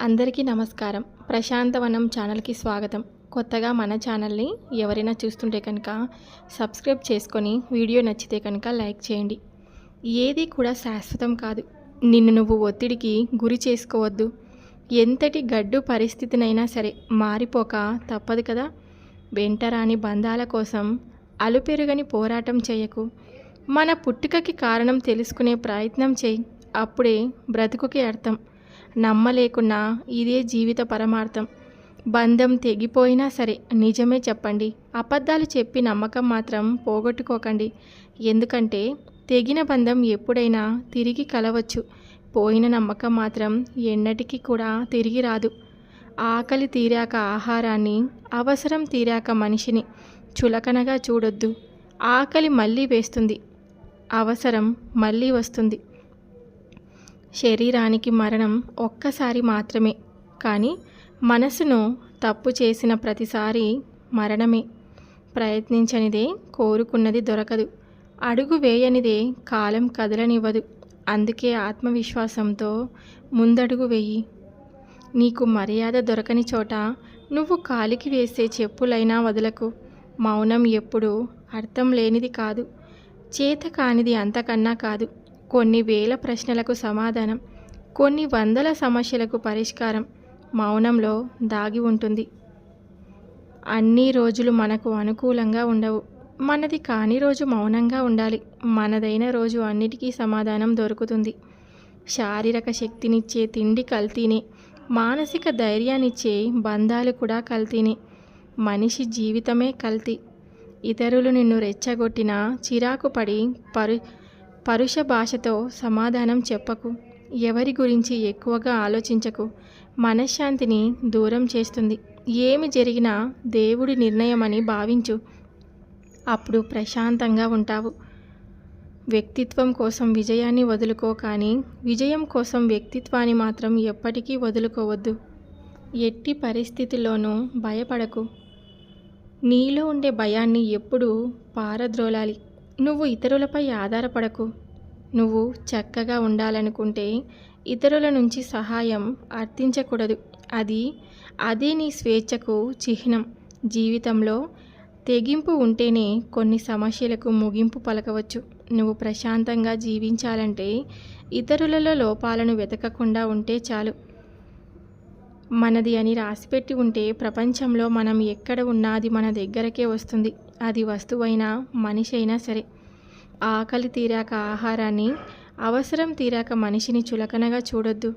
అందరికీ నమస్కారం. ప్రశాంతవనం ఛానల్కి స్వాగతం. కొత్తగా మన ఛానల్ని ఎవరైనా చూస్తుంటే కనుక సబ్స్క్రైబ్ చేసుకొని వీడియో నచ్చితే కనుక లైక్ చేయండి. ఏది కూడా శాశ్వతం కాదు. నిన్ను నువ్వు ఒత్తిడికి గురి చేసుకోవద్దు. ఎంతటి గడ్డు పరిస్థితినైనా సరే మారిపోక తప్పదు కదా. వెంటరాని బంధాల కోసం అలుపెరుగని పోరాటం చేయకు. మన పుట్టుకకి కారణం తెలుసుకునే ప్రయత్నం చేయి. అప్పుడే బ్రతుకుకి అర్థం. నమ్మలేకున్నా ఇదే జీవిత పరమార్థం. బంధం తెగిపోయినా సరే నిజమే చెప్పండి. అబద్ధాలు చెప్పి నమ్మకం మాత్రం పోగొట్టుకోకండి. ఎందుకంటే తెగిన బంధం ఎప్పుడైనా తిరిగి కలవచ్చు. పోయిన నమ్మకం మాత్రం ఎన్నటికీ కూడా తిరిగి రాదు. ఆకలి తీరాక ఆహారాన్ని అవసరం తీరాక మనిషిని చులకనగా చూడొద్దు. ఆకలి మళ్ళీ వేస్తుంది. అవసరం మళ్ళీ వస్తుంది. శరీరానికి మరణం ఒక్కసారి మాత్రమే కానీ మనసును తప్పు చేసిన ప్రతిసారి మరణమే. ప్రయత్నించనిదే కోరుకున్నది దొరకదు. అడుగు వేయనిదే కాలం కదలనివ్వదు. అందుకే ఆత్మవిశ్వాసంతో ముందడుగు వేయి. నీకు మర్యాద దొరకని చోట నువ్వు కాలికి వేసే చెప్పులైనా వదలకు. మౌనం ఎప్పుడూ అర్థం లేనిది కాదు. చేత కానిది అంతకన్నా కాదు. కొన్ని వేల ప్రశ్నలకు సమాధానం కొన్ని వందల సమస్యలకు పరిష్కారం మౌనంలో దాగి ఉంటుంది. అన్ని రోజులు మనకు అనుకూలంగా ఉండవు. మనది కాని రోజు మౌనంగా ఉండాలి. మనదైన రోజు అన్నిటికీ సమాధానం దొరుకుతుంది. శారీరక శక్తినిచ్చే తిండి కల్తీనే. మానసిక ధైర్యాన్నిచ్చే బంధాలు కూడా కల్తీనే. మనిషి జీవితమే కల్తీ. ఇతరులు నిన్ను రెచ్చగొట్టినా చిరాకు పడి పరు పరుష భాషతో సమాధానం చెప్పకు. ఎవరి గురించి ఎక్కువగా ఆలోచించకు. మనశ్శాంతిని దూరం చేస్తుంది. ఏమి జరిగినా దేవుడి నిర్ణయమని భావించు. అప్పుడు ప్రశాంతంగా ఉంటావు. వ్యక్తిత్వం కోసం విజయాన్ని వదులుకో కానీ విజయం కోసం వ్యక్తిత్వాన్ని మాత్రం ఎప్పటికీ వదులుకోవద్దు. ఎట్టి పరిస్థితుల్లోనూ భయపడకు. నీలో ఉండే భయాన్ని ఎప్పుడూ పారద్రోలాలి. నువ్వు ఇతరులపై ఆధారపడకు. నువ్వు చక్కగా ఉండాలనుకుంటే ఇతరుల నుంచి సహాయం అర్థించకూడదు. అది అదే నీ స్వేచ్ఛకు చిహ్నం. జీవితంలో తెగింపు ఉంటేనే కొన్ని సమస్యలకు ముగింపు పలకవచ్చు. నువ్వు ప్రశాంతంగా జీవించాలంటే ఇతరులలో లోపాలను వెతకకుండా ఉంటే చాలు. మనది అని రాసిపెట్టి ఉంటే ప్రపంచంలో మనం ఎక్కడ ఉన్నా అది మన దగ్గరకే వస్తుంది. అది వస్తువైనా మనిషి అయినా సరే. ఆకలి తీరాక ఆహారాన్ని అవసరం తీరాక మనిషిని చులకనగా చూడొద్దు.